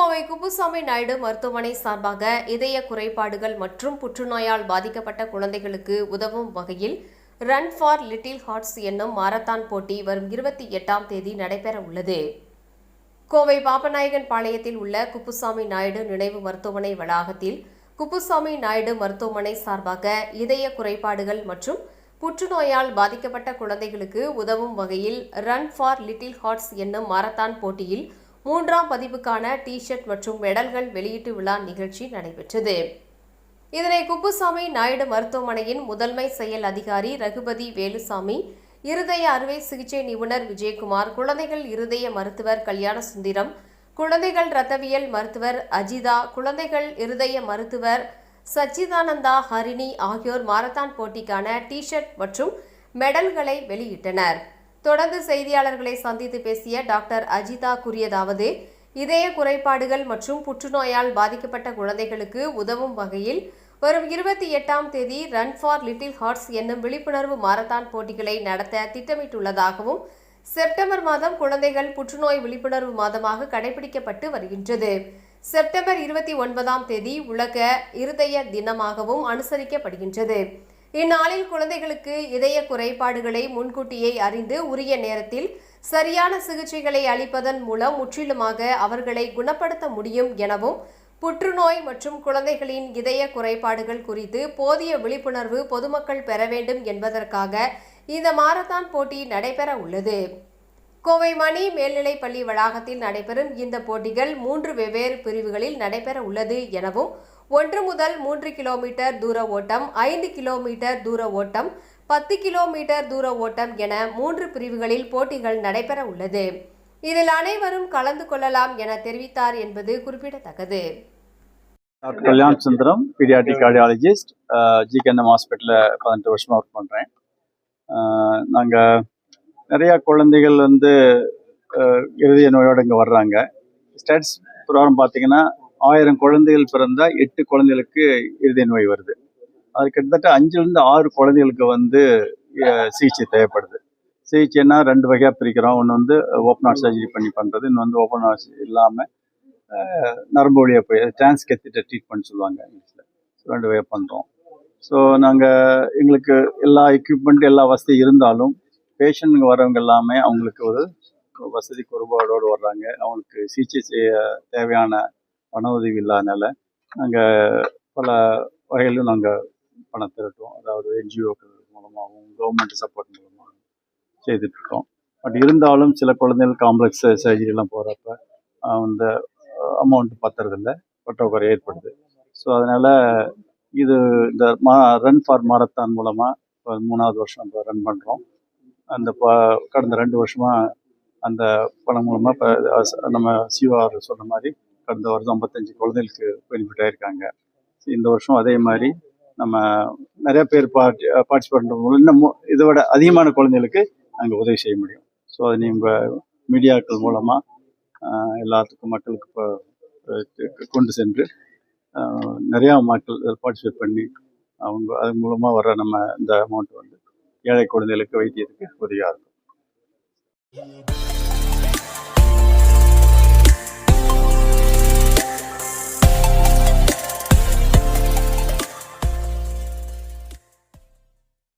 கோவை குப்புசாமி நாயுடு மருத்துவமனை சார்பாக இதய குறைபாடுகள் மற்றும் புற்றுநோயால் பாதிக்கப்பட்ட குழந்தைகளுக்கு உதவும் வகையில் ரன் ஃபார் லிட்டில் ஹார்ட்ஸ் என்னும் மாரத்தான் போட்டி வரும் இருபத்தி எட்டாம் தேதி நடைபெற உள்ளது. கோவை பாப்பநாயகன் பாளையத்தில் உள்ள குப்புசாமி நாயுடு நினைவு மருத்துவமனை வளாகத்தில் குப்புசாமி நாயுடு மருத்துவமனை சார்பாக இதய குறைபாடுகள் மற்றும் புற்றுநோயால் பாதிக்கப்பட்ட குழந்தைகளுக்கு உதவும் வகையில் ரன் ஃபார் லிட்டில் ஹார்ட்ஸ் என்னும் மாரத்தான் போட்டியில் மூன்றாம் பதிப்புக்கான டி ஷர்ட் மற்றும் மெடல்கள் வெளியீட்டு விழா நிகழ்ச்சி நடைபெற்றது. இதனை குப்புசாமி நாயுடு மருத்துவமனையின் முதன்மை செயல் அதிகாரி ரகுபதி வேலுசாமி இருதய அறுவை சிகிச்சை நிபுணர் விஜயகுமார் குழந்தைகள் இருதய மருத்துவர் கல்யாண சுந்தரம் குழந்தைகள் ரத்தவியல் மருத்துவர் அஜிதா குழந்தைகள் இருதய மருத்துவர் சச்சிதானந்தா ஹரிணி ஆகியோர் மாரத்தான் போட்டிக்கான டி ஷர்ட் மற்றும் மெடல்களை வெளியிட்டனர். தொடர்ந்து செய்தியாளர்களை சந்தித்து பேசிய டாக்டர் அஜிதா கூறியதாவது இதய குறைபாடுகள் மற்றும் புற்றுநோயால் பாதிக்கப்பட்ட குழந்தைகளுக்கு உதவும் வகையில் வரும் இருபத்தி எட்டாம் தேதி ரன் ஃபார் லிட்டில் ஹார்ட்ஸ் என்னும் விழிப்புணர்வு மாரத்தான் போட்டிகளை நடத்த திட்டமிட்டுள்ளதாகவும் செப்டம்பர் மாதம் குழந்தைகள் புற்றுநோய் விழிப்புணர்வு மாதமாக கடைபிடிக்கப்பட்டு வருகின்றது. செப்டம்பர் இருபத்தி ஒன்பதாம் தேதி உலக இருதய தினமாகவும் அனுசரிக்கப்படுகின்றது. இந்நாளில் குழந்தைகளுக்கு இதய குறைபாடுகளை முன்கூட்டியே அறிந்து உரிய நேரத்தில் சரியான சிகிச்சைகளை அளிப்பதன் மூலம் முற்றிலுமாக அவர்களை குணப்படுத்த முடியும் எனவும் புற்றுநோய் மற்றும் குழந்தைகளின் இதய குறைபாடுகள் குறித்து போதிய விழிப்புணர்வு பொதுமக்கள் பெற வேண்டும் என்பதற்காக இந்த மாரத்தான் போட்டி நடைபெற உள்ளது. கோவை மணி மேல்நிலைப் பள்ளி வளாகத்தில் நடைபெறும் இந்த போட்டிகள் மூன்று வெவ்வேறு பிரிவுகளில் நடைபெற உள்ளது எனவும் ஒன்று முதல் மூன்று கிலோமீட்டர் தூர ஓட்டம் ஐந்து கிலோமீட்டர் தூர ஓட்டம் பத்து கிலோமீட்டர் தூர ஓட்டம் என மூன்று பிரிவுகளில் போட்டிகள் நடைபெற உள்ளது. இதில் அனைவரும் கலந்து கொள்ளலாம் என தெரிவித்தார் என்பது குறிப்பிடத்தக்கது. Doctor Kalyan Sundaram paediatric cardiologist GKNM ஹாஸ்பிட்டலில் பதினெட்டு வருஷமாக ஒர்க் பண்ணுறேன் நாங்கள் நிறையா குழந்தைகள் வந்து இருதய நோயோடு இங்கே வர்றாங்க. ஸ்டேட்ஸ் பிரகாரம் பார்த்தீங்கன்னா ஆயிரம் குழந்தைகள் பிறந்தால் எட்டு குழந்தைகளுக்கு இருதய நோய் வருது. அது கிட்டத்தட்ட அஞ்சுலேருந்து ஆறு குழந்தைகளுக்கு வந்து சிகிச்சை தேவைப்படுது. சிகிச்சைன்னா ரெண்டு வகையாக பிரிக்கிறோம். ஒன்று வந்து ஓப்பன் ஹார்ட் சர்ஜரி பண்ணி பண்ணுறது இன்னும் வந்து ஓப்பன் ஹார்ட் இல்லாமல் நரம்பு வழியாக போய் டிரான்ஸ்கெத்திட்ட ட்ரீட்மெண்ட் சொல்லுவாங்க இங்கிலீஷில். ரெண்டு வகையாக பண்ணுறோம் ஸோ நாங்கள் எங்களுக்கு எல்லா எக்யூப்மெண்ட் எல்லா வசதியும் இருந்தாலும் பேஷண்ட்டுங்க வரவங்க எல்லாமே அவங்களுக்கு ஒரு வசதி குறைபாடோடு வர்றாங்க. அவங்களுக்கு சிகிச்சை செய்ய தேவையான பண உதவி இல்லாதனால நாங்கள் பல வகையிலும் நாங்கள் பணம் திரட்டுவோம். அதாவது என்ஜிஓக்கள் மூலமாகவும் கவர்மெண்ட் சப்போர்ட் மூலமாகவும் செய்துட்ருக்கோம். பட் இருந்தாலும் சில குழந்தைகள் காம்ப்ளெக்ஸ் சர்ஜரிலாம் போகிறப்ப அந்த அமௌண்ட் பத்துறதில்ல. பற்றாக்குறை ஏற்படுது. ஸோ அதனால் இது இந்த மா ரன் ஃபார் மாரத்தான் மூலமாக மூணாவது வருஷம் இப்போ ரன் பண்ணுறோம் அந்த கடந்த ரெண்டு வருஷமாக அந்த பணம் மூலமாக இப்போ நம்ம சிவார் சொன்ன மாதிரி கடந்த வருஷம் ஐம்பத்தஞ்சு குழந்தைகளுக்கு பெனிஃபிட் ஆயிருக்காங்க. இந்த வருஷம் அதே மாதிரி நம்ம நிறைய பேர் பார்ட்டி பார்ட்டிசிபேட் மூலம் இன்னும் இதை விட அதிகமான குழந்தைகளுக்கு நாங்கள் உதவி செய்ய முடியும். ஸோ அது நீங்கள் மீடியாக்கள் மூலமாக எல்லாத்துக்கும் மக்களுக்கு இப்போ கொண்டு சென்று நிறையா மக்கள் பார்ட்டிசிபேட் பண்ணி அவங்க அது மூலமாக வர நம்ம இந்த அமௌண்ட் வந்து ஏழை குழந்தைகளுக்கு வைத்தியத்துக்கு உதவியாக இருக்கும்.